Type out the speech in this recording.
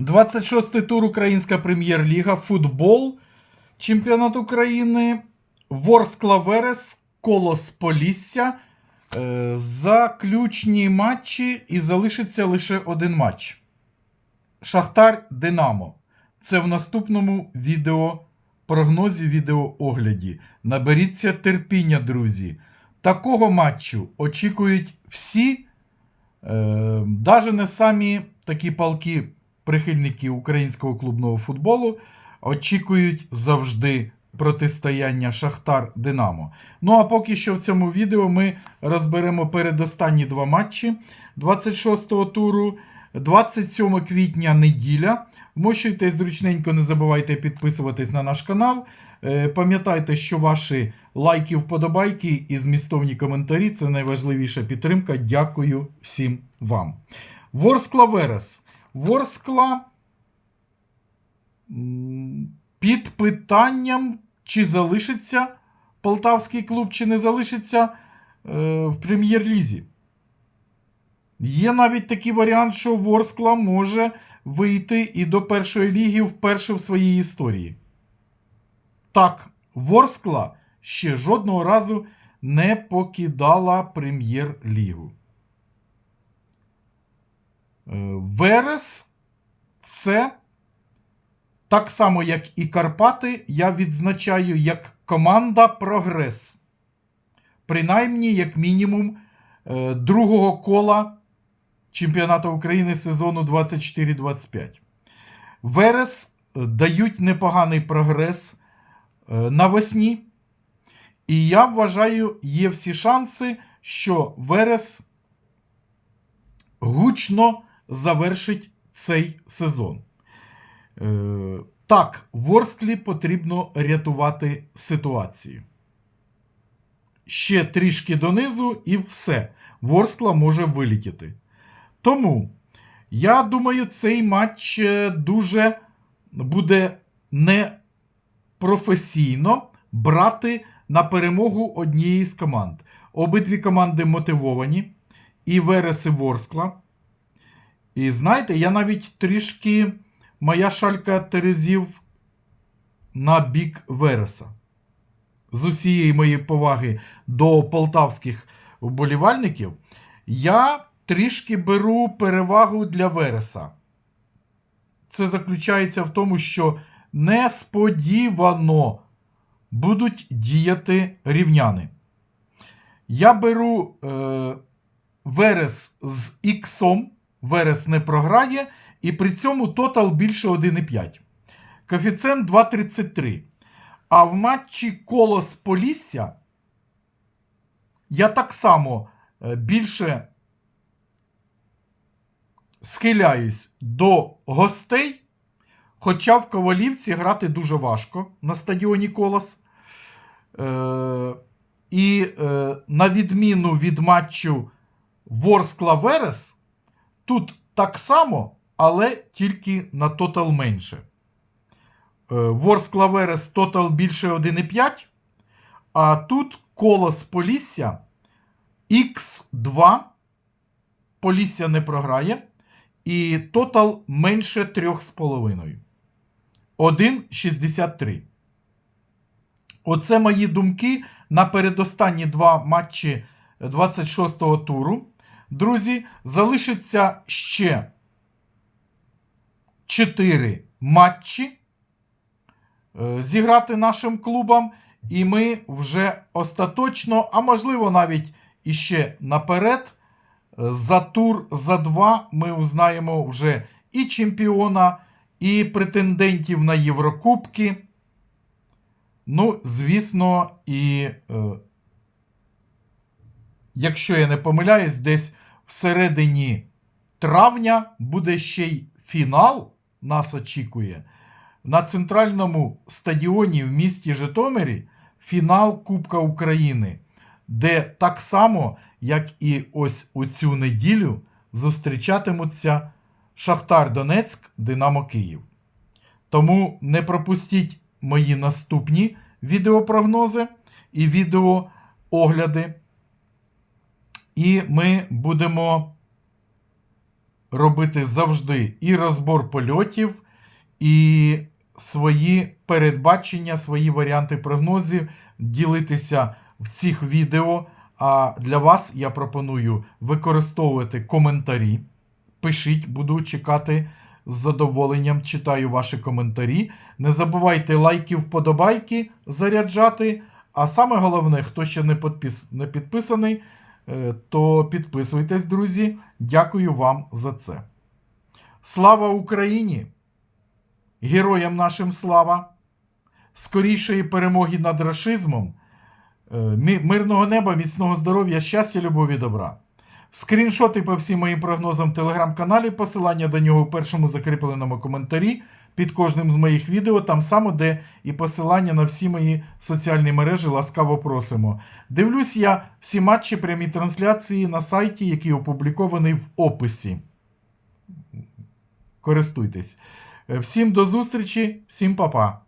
26-й тур Українська прем'єр-ліга, футбол, чемпіонат України, Ворскла Верес, Колос Полісся. Е, Заключні матчі і залишиться лише один матч. Шахтар Динамо. Це в наступному відео прогнозі, відеоогляді. Наберіться терпіння, друзі. Такого матчу очікують всі, е, не самі такі палки прихильники українського клубного футболу очікують завжди протистояння Шахтар Динамо. Ну а поки що в цьому відео ми розберемо передостанні два матчі 26-го туру. 27 квітня неділя. Вмощуйтесь зручненько, не забувайте підписуватись на наш канал. Е, Пам'ятайте, що ваші лайки, вподобайки і змістовні коментарі це найважливіша підтримка. Дякую всім вам. Ворскла Верес. Ворскла під питанням, чи залишиться полтавський клуб, чи не залишиться е, в прем'єр-лізі. Є навіть такий варіант, що Ворскла може вийти і до першої ліги вперше в своїй історії. Так, Ворскла ще жодного разу не покидала прем'єр-лігу. Е, Верес це так само, як і Карпати, я відзначаю як команда прогрес. Принаймні, як мінімум, е, другого кола чемпіонату України сезону 24-25. Верес дають непоганий прогрес е, навесні. І я вважаю, є всі шанси, що Верес гучно завершить цей сезон. Е, Так, Ворсклі потрібно рятувати ситуацію. Ще трішки донизу, і все. Ворскла може вилітіти. Тому, я думаю, цей матч е, дуже буде непрофесійно брати на перемогу однієї з команд. Обидві команди мотивовані. І Верес, і Ворскла. І знаєте, я навіть трішки моя шалька Терезів на бік Вереса. З усієї моєї поваги до полтавських вболівальників, я трішки беру перевагу для Вереса. Це заключається в тому, що несподівано будуть діяти рівняни. Я беру е, Верес з іксом. Верес не програє, і при цьому тотал більше 1,5. Коефіцієнт 2,33. А в матчі Колос Полісся я так само е, більше схиляюсь до гостей. Хоча в Ковалівці грати дуже важко на стадіоні Колос. Е, і е, на відміну від матчу Ворскла Верес, тут так само, але тільки на тотал менше. Е, Ворскла Верес тотал більше 1,5. А тут Колос Полісся Х2. Полісся не програє. І тотал менше 3,5. 1,63. Оце мої думки на передостанні два матчі 26-го туру. Друзі, залишиться ще 4 матчі е, зіграти нашим клубам. І ми вже остаточно, а можливо, навіть іще наперед, е, за тур, за два ми узнаємо вже і чемпіона, і претендентів на Єврокубки. Ну, звісно, і, е, якщо я не помиляюсь, десь всередині травня буде ще й фінал, нас очікує. На центральному стадіоні в місті Житомирі фінал Кубка України, де так само, як і ось у цю неділю, зустрічатимуться Шахтар Донецьк, Динамо Київ. Тому не пропустіть мої наступні відеопрогнози і відеоогляди. І ми будемо робити завжди і розбор польотів, і свої передбачення, свої варіанти прогнозів, ділитися в цих відео. А для вас я пропоную використовувати коментарі. Пишіть, буду чекати з задоволенням, читаю ваші коментарі. Не забувайте лайки, вподобайки заряджати. А саме головне, хто ще не, підпис... не підписаний, то підписуйтесь, друзі. Дякую вам за це. Слава Україні! Героям нашим слава! Скорішої перемоги над рашизмом, е, мирного неба, міцного здоров'я, щастя, любові, добра. Скріншоти по всім моїм прогнозам в телеграм-каналі, посилання до нього у першому закріпленому коментарі під кожним з моїх відео, там само, де і посилання на всі мої соціальні мережі, ласкаво просимо. Дивлюсь я всі матчі прямі трансляції на сайті, який опублікований в описі. Користуйтесь. Всім до зустрічі, всім па-па.